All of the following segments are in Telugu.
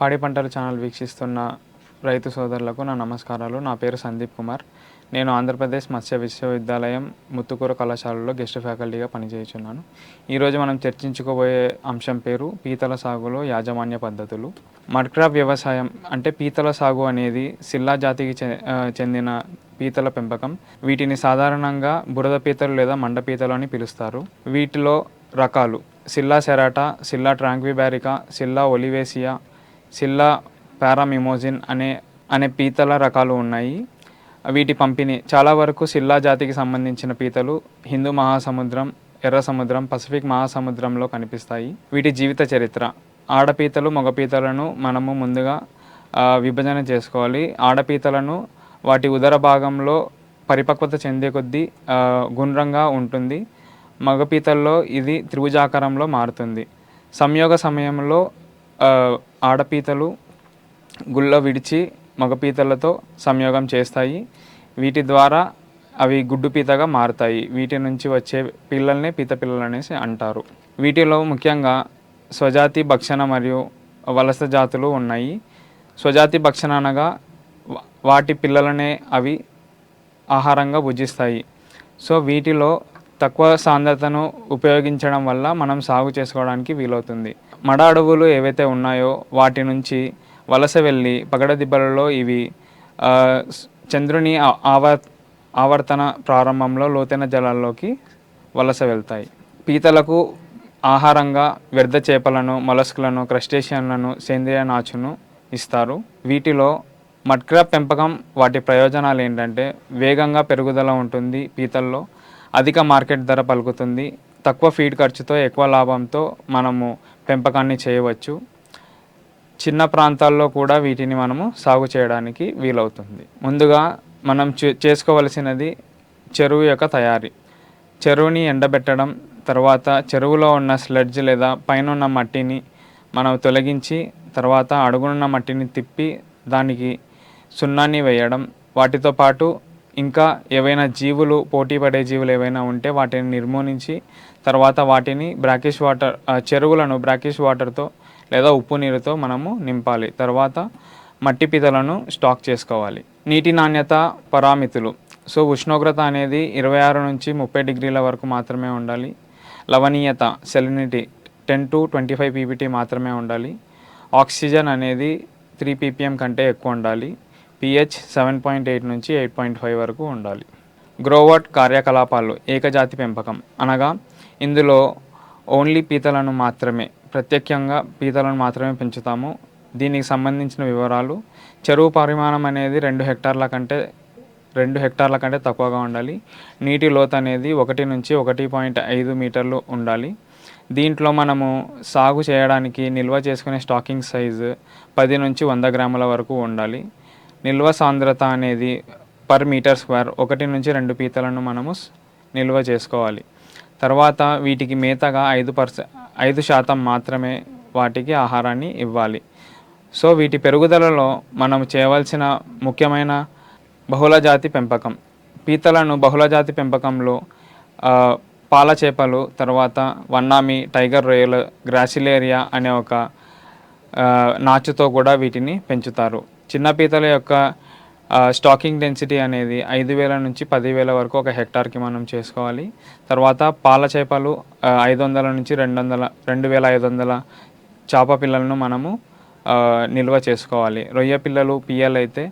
పాడి పంటల ఛానల్ వీక్షిస్తున్న రైతు సోదరులకు నా నమస్కారాలు. నా పేరు సందీప్ కుమార్. నేను ఆంధ్రప్రదేశ్ మత్స్య విశ్వవిద్యాలయం ముత్తుకూర కళాశాలలో గెస్ట్ ఫ్యాకల్టీగా పనిచేయుచున్నాను. ఈరోజు మనం చర్చించుకోబోయే అంశం పేరు పీతల సాగులో యాజమాన్య పద్ధతులు. మడ్క్రాప్ వ్యవసాయం అంటే పీతల సాగు అనేది సిల్లా జాతికి చె- చెందిన పీతల పెంపకం. వీటిని సాధారణంగా బురద పీతలు లేదా మండ పీతలు అని పిలుస్తారు. వీటిలో రకాలు. సిల్లా సెరాటా సిల్లా ట్రాంక్విబారికా సిల్లా ఒలివేసియా సిల్లా పారామిమోజిన్ అనే అనే పీతల రకాలు ఉన్నాయి. వీటి పంపిణీ చాలా వరకు సిల్లా జాతికి సంబంధించిన పీతలు హిందూ మహాసముద్రం ఎర్ర సముద్రం పసిఫిక్ మహాసముద్రంలో కనిపిస్తాయి. వీటి జీవిత చరిత్ర. ఆడపీతలు మగపీతలను మనము ముందుగా విభజన చేసుకోవాలి. ఆడపీతలను వాటి ఉదర భాగంలో పరిపక్వత చెందే కొద్దీ గుండ్రంగా ఉంటుంది. మగపీతల్లో ఇది త్రిభుజాకారంలో మారుతుంది. సంయోగ సమయంలో ఆడపీతలు గుళ్ళ విడిచి మగపీతలతో సంయోగం చేస్తాయి. వీటి ద్వారా అవి గుడ్డు పీతగా మారుతాయి. వీటి నుంచి వచ్చే పిల్లల్ని పీత పిల్లలు అనేసి అంటారు. వీటిలో ముఖ్యంగా స్వజాతి భక్షణ మరియు వలస జాతులు ఉన్నాయి. స్వజాతి భక్షణ అనగా వాటి పిల్లలనే అవి ఆహారంగా భుజిస్తాయి. సో వీటిలో తక్కువ సాంద్రతను ఉపయోగించడం వల్ల మనం సాగు చేసుకోవడానికి వీలవుతుంది. మడ అడవులు ఏవైతే ఉన్నాయో వాటి నుంచి వలస వెళ్ళి పగడదిబ్బలలో ఇవి చంద్రుని ఆవర్ ఆవర్తన ప్రారంభంలో లోతైన జలాల్లోకి వలస వెళ్తాయి. పీతలకు ఆహారంగా వ్యర్థ చేపలను మొలస్కులను క్రస్టేషియన్లను సేంద్రియ నాచును ఇస్తారు. వీటిలో మడ్క్రాప్ పెంపకం వాటి ప్రయోజనాలు ఏంటంటే వేగంగా పెరుగుదల ఉంటుంది పీతల్లో అధిక మార్కెట్ ధర పలుకుతుంది. తక్కువ ఫీడ్ ఖర్చుతో ఎక్కువ లాభంతో మనము పెంపకాన్ని చేయవచ్చు. చిన్న ప్రాంతాల్లో కూడా వీటిని మనము సాగు చేయడానికి వీలవుతుంది. ముందుగా మనం చే- చేసుకోవలసినది చెరువు యొక్క తయారీ. చెరువుని ఎండబెట్టడం తర్వాత చెరువులో ఉన్న స్లడ్జ్ లేదా పైన ఉన్న మట్టిని మనం తొలగించి తర్వాత అడుగునున్న మట్టిని తిప్పి దానికి సున్నాన్ని వేయడం వాటితో పాటు ఇంకా ఏవైనా జీవులు పోటీ పడే జీవులు ఏవైనా ఉంటే వాటిని నిర్మూలించి తర్వాత వాటిని బ్రాకిష్ వాటర్ చెరువులను బ్రాకిష్ వాటర్తో లేదా ఉప్పు నీరుతో మనము నింపాలి. తర్వాత మట్టి పితలను స్టాక్ చేసుకోవాలి. నీటి నాణ్యత పరామితులు. సో ఉష్ణోగ్రత అనేది ఇరవై ఆరు నుంచి ముప్పై డిగ్రీల వరకు మాత్రమే ఉండాలి. లవణీయత salinity ten to twenty five PPT మాత్రమే ఉండాలి. ఆక్సిజన్ అనేది త్రీ పీపీఎం కంటే ఎక్కువ ఉండాలి. పిహెచ్ సెవెన్ పాయింట్ ఎయిట్ నుంచి ఎయిట్ పాయింట్ ఫైవ్ వరకు ఉండాలి. గ్రోవర్ట్ కార్యకలాపాలు ఏకజాతి పెంపకం. అనగా ఇందులో ఓన్లీ పీతలను మాత్రమే ప్రత్యేకంగా పీతలను మాత్రమే పెంచుతాము. దీనికి సంబంధించిన వివరాలు చెరువు పరిమాణం అనేది రెండు హెక్టార్ల కంటే రెండు హెక్టార్ల కంటే తక్కువగా ఉండాలి. నీటి లోతు అనేది ఒకటి నుంచి ఒకటి పాయింట్ ఐదు మీటర్లు ఉండాలి. దీంట్లో మనము సాగు చేయడానికి నిల్వ చేసుకునే స్టాకింగ్ సైజు పది నుంచి వంద గ్రాముల వరకు ఉండాలి. నిల్వ సాంద్రత అనేది పర్ మీటర్ స్క్వేర్ ఒకటి నుంచి రెండు పీతలను మనము నిల్వ చేసుకోవాలి. తర్వాత వీటికి మేతగా ఐదు పర్స ఐదు శాతం మాత్రమే వాటికి ఆహారాన్ని ఇవ్వాలి. సో వీటి పెరుగుదలలో మనం చేయవలసిన ముఖ్యమైన బహుళజాతి పెంపకం. పీతలను బహుళజాతి పెంపకంలో పాల చేపలు తర్వాత వన్నామి టైగర్ రొయ్యలు గ్రాసిలేరియా అనే ఒక నాచుతో కూడా వీటిని పెంచుతారు. చిన్న పీతల యొక్క స్టాకింగ్ డెన్సిటీ అనేది ఐదు వేల నుంచి పదివేల వరకు ఒక హెక్టార్కి మనం చేసుకోవాలి. తర్వాత పాల చేపలు ఐదు వందల నుంచి రెండు వందల రెండు వేల ఐదు వందల చేప పిల్లలను మనము నిల్వ చేసుకోవాలి. రొయ్య పిల్లలు పిఎల్ అయితే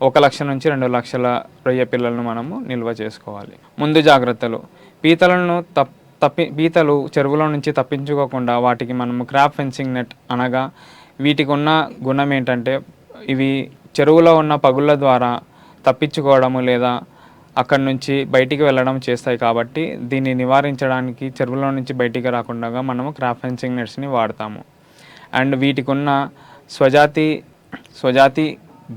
ఒక లక్ష నుంచి రెండు లక్షల రొయ్య పిల్లలను మనము నిల్వ చేసుకోవాలి. ముందు జాగ్రత్తలు. పీతలను తప్ తప్పి పీతలు చెరువులో నుంచి తప్పించుకోకుండా వాటికి మనము క్రాప్ ఫెన్సింగ్ నెట్ అనగా వీటికి ఉన్న గుణం ఏంటంటే ఇవి చెరువులో ఉన్న పగుళ్ళ ద్వారా తప్పించుకోవడము లేదా అక్కడి నుంచి బయటికి వెళ్ళడం చేస్తాయి కాబట్టి దీన్ని నివారించడానికి చెరువులో నుంచి బయటికి రాకుండా మనము క్రాప్ ఫెన్సింగ్ నెట్స్ని వాడతాము. అండ్ వీటికి ఉన్న స్వజాతి స్వజాతి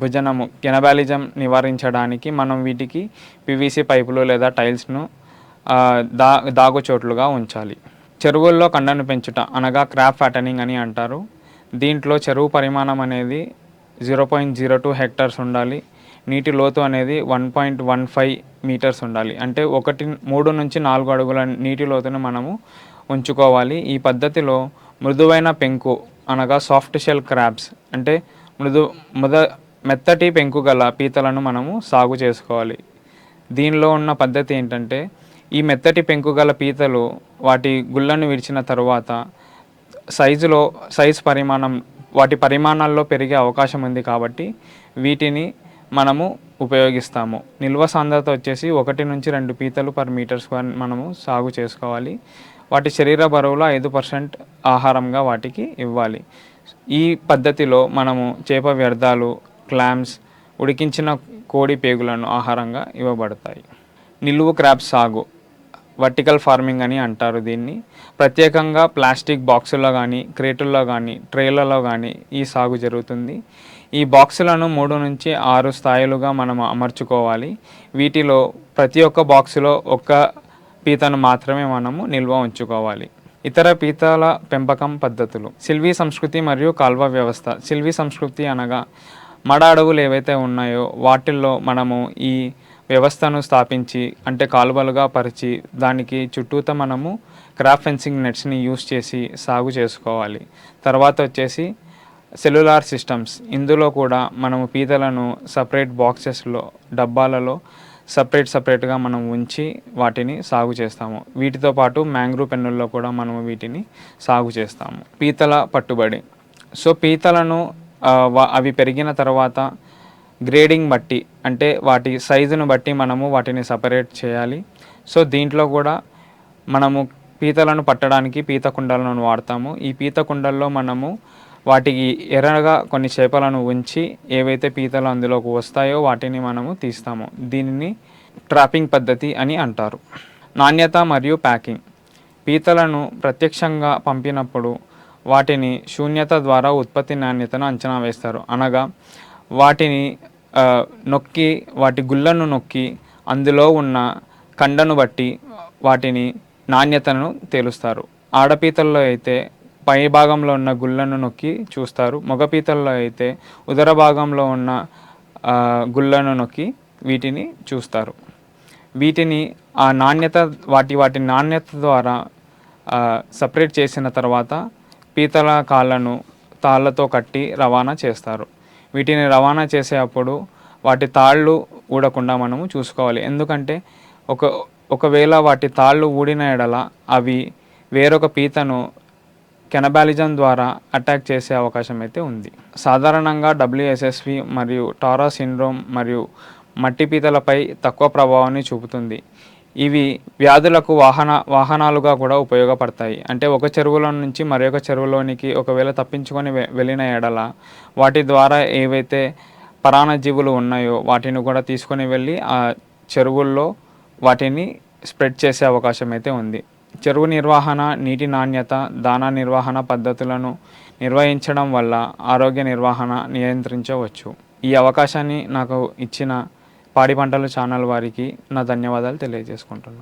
భుజనము కెనబాలిజం నివారించడానికి మనం వీటికి పివిసి పైపులు లేదా టైల్స్ను దా దాగు చోట్లుగా ఉంచాలి. చెరువుల్లో కండను పెంచుట అనగా క్రాప్ ఫ్యాటనింగ్ అని అంటారు. దీంట్లో చెరువు పరిమాణం అనేది zero point zero two hectares ఉండాలి. నీటి లోతు అనేది one point one five metres ఉండాలి. అంటే ఒకటి మూడు నుంచి నాలుగు అడుగుల నీటి లోతును మనము ఉంచుకోవాలి. ఈ పద్ధతిలో మృదువైన పెంకు అనగా సాఫ్ట్ షెల్ క్రాబ్స్ అంటే మృదు ముద మెత్తటి పెంకు గల పీతలను మనము సాగు చేసుకోవాలి. దీనిలో ఉన్న పద్ధతి ఏంటంటే ఈ మెత్తటి పెంకు గల పీతలు వాటి గుళ్ళను విడిచిన తరువాత సైజులో సైజు పరిమాణం వాటి పరిమాణాల్లో పెరిగే అవకాశం ఉంది కాబట్టి వీటిని మనము ఉపయోగిస్తాము. నిల్వ సాంద్రత వచ్చేసి ఒకటి నుంచి రెండు పీతలు పర్ మీటర్ స్క్వేర్ మనము సాగు చేసుకోవాలి. వాటి శరీర బరువులో ఐదు పర్సెంట్ ఆహారంగా వాటికి ఇవ్వాలి. ఈ పద్ధతిలో మనము చేప వ్యర్థాలు క్లామ్స్ ఉడికించిన కోడి పేగులను ఆహారంగా ఇవ్వబడతాయి. నిలువు క్రాప్ సాగు. వర్టికల్ ఫార్మింగ్ అని అంటారు దీన్ని. ప్రత్యేకంగా ప్లాస్టిక్ బాక్సుల్లో కానీ క్రేటుల్లో కానీ ట్రేలలో కానీ ఈ సాగు జరుగుతుంది. ఈ బాక్సులను మూడు నుంచి ఆరు స్థాయిలుగా మనం అమర్చుకోవాలి. వీటిలో ప్రతి ఒక్క బాక్సులో ఒక్క పీతను మాత్రమే మనము నిల్వ ఉంచుకోవాలి. ఇతర పీతల పెంపకం పద్ధతులు. సిల్వీ సంస్కృతి మరియు కాల్వ వ్యవస్థ. సిల్వీ సంస్కృతి అనగా మడ అడవులు ఏవైతే ఉన్నాయో వాటిల్లో మనము ఈ వ్యవస్థను స్థాపించి అంటే కాలువలుగా పరిచి దానికి చుట్టూత మనము క్రాప్ ఫెన్సింగ్ నెట్స్ని యూస్ చేసి సాగు చేసుకోవాలి. తర్వాత వచ్చేసి సెల్యులార్ సిస్టమ్స్. ఇందులో కూడా మనము పీతలను సపరేట్ బాక్సెస్లో డబ్బాలలో సపరేట్ సపరేట్గా మనం ఉంచి వాటిని సాగు చేస్తాము. వీటితో పాటు మ్యాంగ్రూవ్ పెన్నుల్లో కూడా మనము వీటిని సాగు చేస్తాము. పీతల పట్టుబడి. సో పీతలను అవి పెరిగిన తర్వాత గ్రేడింగ్ బట్టి అంటే వాటి సైజును బట్టి మనము వాటిని సపరేట్ చేయాలి. సో దీంట్లో కూడా మనము పీతలను పట్టడానికి పీత కుండలను వాడతాము. ఈ పీత కుండల్లో మనము వాటికి ఎర్రగా కొన్ని చేపలను ఉంచి ఏవైతే పీతలు అందులోకి వస్తాయో వాటిని మనము తీస్తాము. దీనిని ట్రాపింగ్ పద్ధతి అని అంటారు. నాణ్యత మరియు ప్యాకింగ్. పీతలను ప్రత్యక్షంగా పంపినప్పుడు వాటిని శూన్యత ద్వారా ఉత్పత్తి నాణ్యతను అంచనా వేస్తారు. అనగా వాటిని నొక్కి వాటి గుళ్ళను నొక్కి అందులో ఉన్న కండను బట్టి వాటిని నాణ్యతను తేలుస్తారు. ఆడపీతల్లో అయితే పై భాగంలో ఉన్న గుళ్ళను నొక్కి చూస్తారు. మగపీతల్లో అయితే ఉదర భాగంలో ఉన్న గుళ్ళను నొక్కి వీటిని చూస్తారు. వీటిని ఆ నాణ్యత వాటి వాటి నాణ్యత ద్వారా సపరేట్ చేసిన తర్వాత పీతల కాళ్ళను తాళ్ళతో కట్టి రవాణా చేస్తారు. వీటిని రవాణా చేసేటప్పుడు వాటి తాళ్ళు ఊడకుండా మనము చూసుకోవాలి. ఎందుకంటే ఒక ఒకవేళ వాటి తాళ్ళు ఊడిన ఎడల అవి వేరొక పీతను కెనబాలిజం ద్వారా అటాక్ చేసే అవకాశం అయితే ఉంది. సాధారణంగా డబ్ల్యూఎస్ఎస్వి మరియు టారా సిండ్రోమ్ మరియు మట్టి పీతలపై తక్కువ ప్రభావాన్ని చూపుతుంది. ఇవి వ్యాధులకు వాహన వాహనాలుగా కూడా ఉపయోగపడతాయి. అంటే ఒక చెరువులో నుంచి మరొక చెరువులోనికి ఒకవేళ తప్పించుకొని వె- వెళ్ళిన ఎడల వాటి ద్వారా ఏవైతే పరాణజీవులు ఉన్నాయో వాటిని కూడా తీసుకొని వెళ్ళి ఆ చెరువుల్లో వాటిని స్ప్రెడ్ చేసే అవకాశం అయితే ఉంది. చెరువు నిర్వహణ నీటి నాణ్యత దానా నిర్వహణ పద్ధతులను నిర్వహించడం వల్ల ఆరోగ్య నిర్వహణ నియంత్రించవచ్చు. ఈ అవకాశాన్ని నాకు ఇచ్చిన పాడి పంటలు ఛానల్ వారికి నా ధన్యవాదాలు తెలియజేసుకుంటున్నాను.